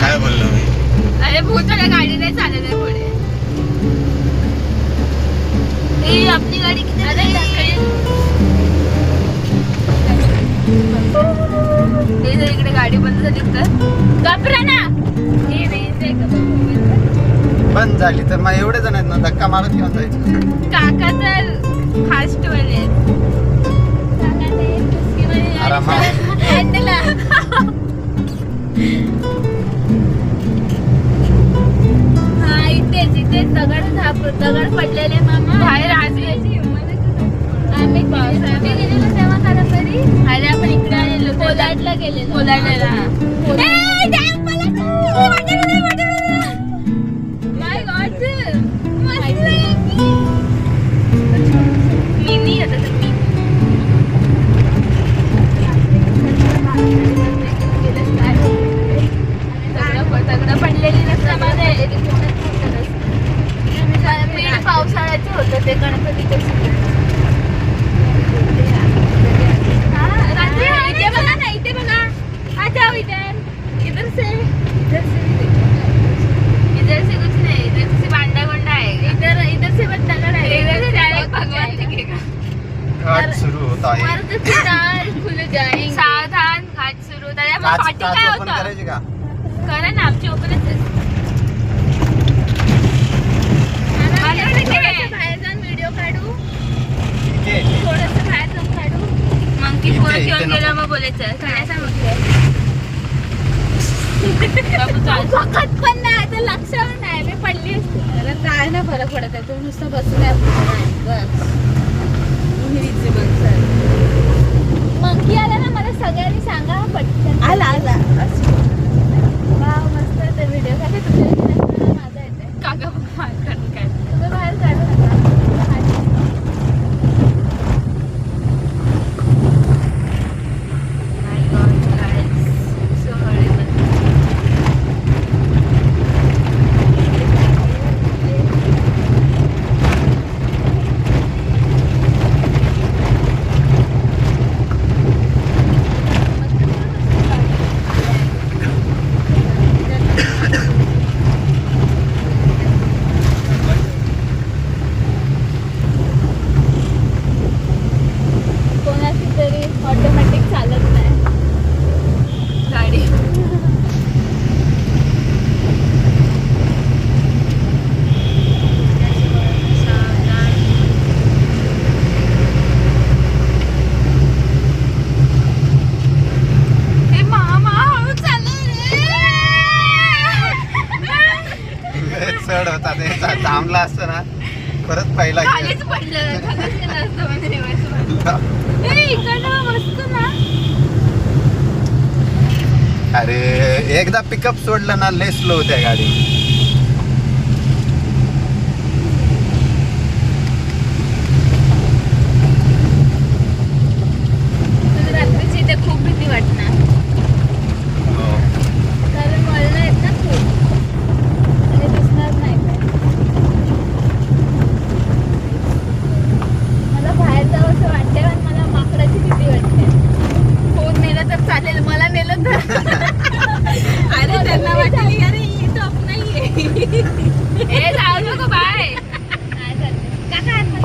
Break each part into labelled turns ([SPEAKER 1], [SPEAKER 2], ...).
[SPEAKER 1] काय बोललो मी? अरे भूतला गाडी नाही चालत आपली गाडी किती इकडे गाडी
[SPEAKER 2] बंद झाली तर? बंद झाली तर मग एवढे जण आहेत ना धक्का मारत घेऊन जायचं.
[SPEAKER 1] काका तर फास्ट टोल आहेत. End lang. हा इथेच इथेच दगड झाप दगड पडलेले मामा. आम्ही कुठे गेलेलो तेव्हा आपण इकडे आलेलो. कोलाडला गेलेलो. कोलाडला. फकत पण नाही तर लक्षावर नाही मी पडली असते.
[SPEAKER 3] काय ना फरक पडत आहे. तू नुसतं बसून आहे. बस.
[SPEAKER 2] पडला असत ना परत पहिला अरे एकदा पिकअप सोडलं ना लय स्लो होत्या गाडी กัน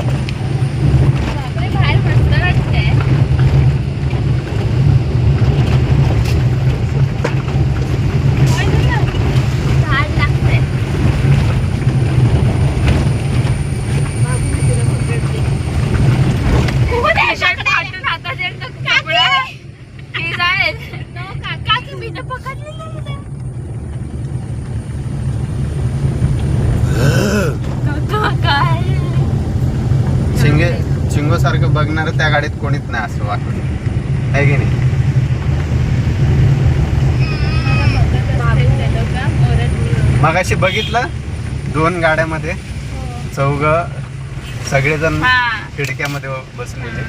[SPEAKER 2] शिंगोसारखं बघणार त्या गाडीत कोणीच नाही असं वाटत. आहे की नाही? मग अशी बघितलं? दोन गाड्यामध्ये. चौघ सगळेजण खिडक्यामध्ये बसून गेले.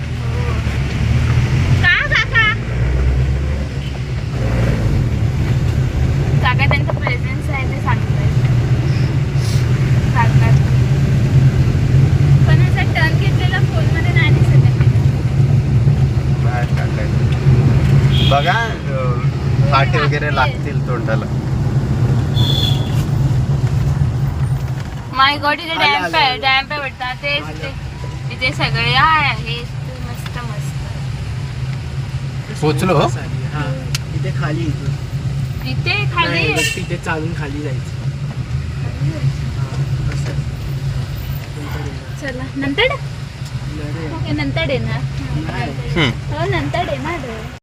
[SPEAKER 2] बघा काटे वगैरे लागतील तोंडाला.
[SPEAKER 1] माय गॉड इथे डॅम्प आहे डॅम्प आहे वाटतं तेच इथे सगळे आहे. मस्त मस्त.
[SPEAKER 2] पोचलो हो?
[SPEAKER 4] इथे खाली
[SPEAKER 1] इथे खाली
[SPEAKER 4] तिथे चालून खाली जायचं.
[SPEAKER 1] चला नंतर? नंतर येणार. हो नंतर येणार.